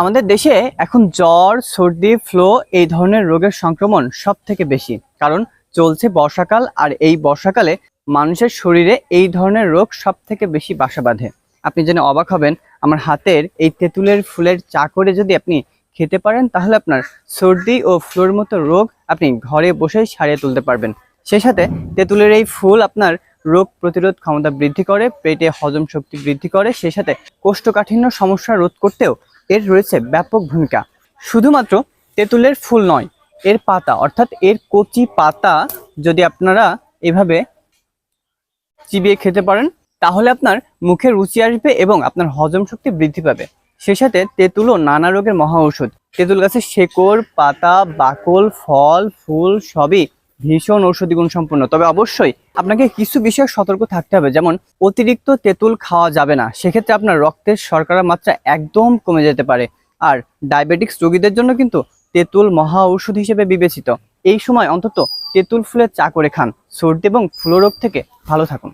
আমাদের দেশে এখন জ্বর, সর্দি, ফ্লো এই ধরনের রোগের সংক্রমণ সব থেকে বেশি। কারণ চলছে বর্ষাকাল আর এই বর্ষাকালে মানুষের শরীরে এই ধরনের রোগ সব থেকে বেশি বাসা বাঁধে। আপনি জেনে অবাক হবেন, আমার হাতের এই তেঁতুলের ফুলের চা করে যদি আপনি খেতে পারেন, তাহলে আপনার সর্দি ও ফ্লোর মতো রোগ আপনি ঘরে বসেই সারিয়ে তুলতে পারবেন। সেই সাথে তেঁতুলের এই ফুল আপনার রোগ প্রতিরোধ ক্ষমতা বৃদ্ধি করে, পেটে হজম শক্তি বৃদ্ধি করে, সেই সাথে কোষ্ঠকাঠিন্য সমস্যা রোধ করতেও এর রয়েছে ব্যাপক ভূমিকা। শুধুমাত্র তেঁতুলের ফুল নয়, এর পাতা, অর্থাৎ এর কচি পাতা যদি আপনারা এভাবে চিবিয়ে খেতে পারেন, তাহলে আপনার মুখে রুচি আসবে এবং আপনার হজম শক্তি বৃদ্ধি পাবে। সে সাথে তেঁতুলও নানা রোগের মহা ঔষধ। তেঁতুল গাছের শেকড়, পাতা, বাকল, ফল, ফুল সবই ভীষণ ঔষধি গুণ সম্পন্ন। তবে অবশ্যই আপনাকে কিছু বিষয়ে সতর্ক থাকতে হবে। যেমন, অতিরিক্ত তেঁতুল খাওয়া যাবে না। সেক্ষেত্রে আপনার রক্তের শর্করা মাত্রা একদম কমে যেতে পারে। আর ডায়াবেটিক্স রোগীদের জন্য কিন্তু তেঁতুল মহা ঔষধ হিসেবে বিবেচিত। এই সময় অন্তত তেঁতুল ফুলের চা করে খান। সর্দি এবং ফ্লোরোগ থেকে ভালো থাকুন।